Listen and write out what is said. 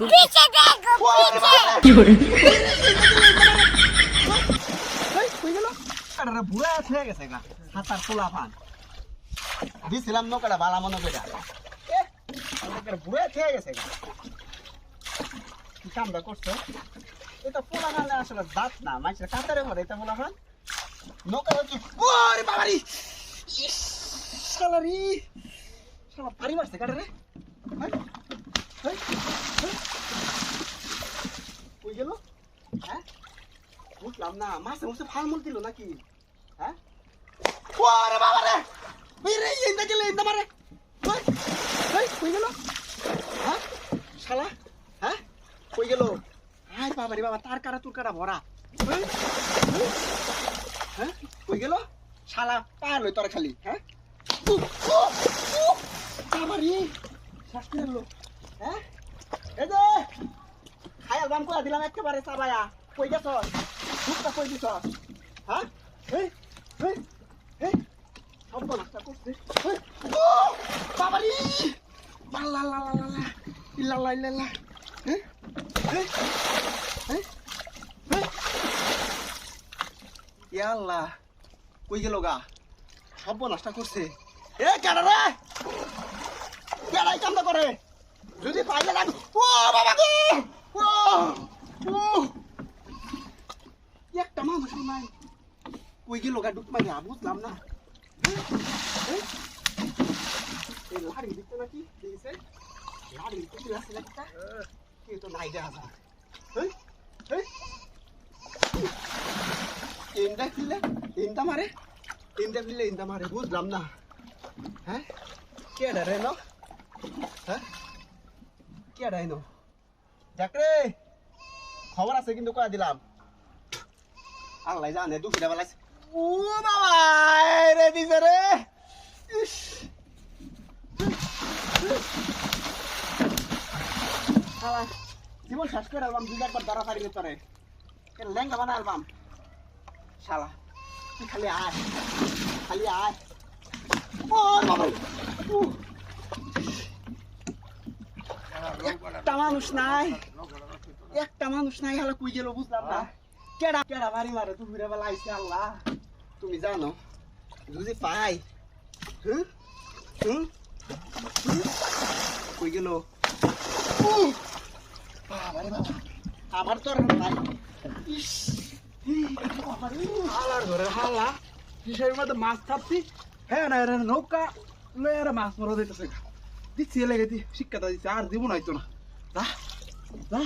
তুমি বুড়া হয়ে গেছে গা। হাতার খোলা পান দিছিলাম নৌকাটা বালা মনে করে বুড়া হয়ে গেছে গা। কামটা করছ? এটা পোলা খালে আসলে দাঁত না মানুষের কাতারে মরে এটা পোলা খান নৌকা হচ্ছে ওরে বাবারি! সালারি সালা ভারী মারছে কাটারে। হ্যাঁ? হ্যাঁ? বুঝলাম না, মাসে মাসে ফার্মুল দিল নাকি? হ্যাঁ? ওরে বাবা রে ইন্দা গেলে ইন্দা মারে। কই গেল? হ্যাঁ? শালা হ্যাঁ? কই গেল? হাই বাবা রে বাবা, তার কারা তোর কারা ভরা? হ্যাঁ? কই গেল? শালা, পার লই তোরা খালি হ্যাঁ? বাবা রে শ্বাস করে হ্যাঁ? এই যে খাই আলবাম করে দিলাম একেবারে চাবায়া কই গেছ দুধটা কই দিছ হ্যাঁ এই এই এই সব নাস্তা করছে এই, ও বাবারি বালা লা লা লা লা ইলা লা ইলা লা হ্যাঁ এই এই এই ইয়াল্লা কই গেল গা সব নাস্তা করছে এ কেডা রে কেডাই কামটা করে যদি পাইলে গো ও ও নাই কই গেল গা ডুব মাইরা বুঝলাম না এই, লাড়ি দিতে নাকি দিয়েছে লাড়ি দিতে কি তো নাই দেখা যায় এই এই ইন্দা ফিলে ইন্দা মারে ইন্দা ফিলে ইন্দা মারে বুঝলাম না হ্যাঁ কে রে ন হ্যাঁ কে রে ন দেখ রে খবর আছে কিন্তু কয়া দিলাম আল্লাহ জানে দুপুরে বেলায় ও বাবা রে দিছে রে। জীবন শেষ করে অ্যালবাম দুই একবার ধরা পারি তোরে এ লেঙ্গা বানা অ্যালবাম শালা, তুই খালি আয় খালি আয়। ও বাবা। একটা মানুষ নাই, একটা মানুষ নাই, হলে কুই গেল বুঝলাম না। কেডা কেডা বাড়ি মারে? তুই ঘুরে বেলা আইসে আল্লাহ তুমি জানো যদি পাই। হুম হুম? কই গেল? আমার তো আর নাই। ইস, ই, বাবারে, হালার ঘরে হালা। হিসেবের মধ্যে মাছ থাপছি? হ্যাঁ না এরা নৌকা লয়ে এরা মাছ মরা দিতেছে দিচ্ছি লেগে দি শিক্ষাটা দিচ্ছে আর দিব না হয়তো না। যা যা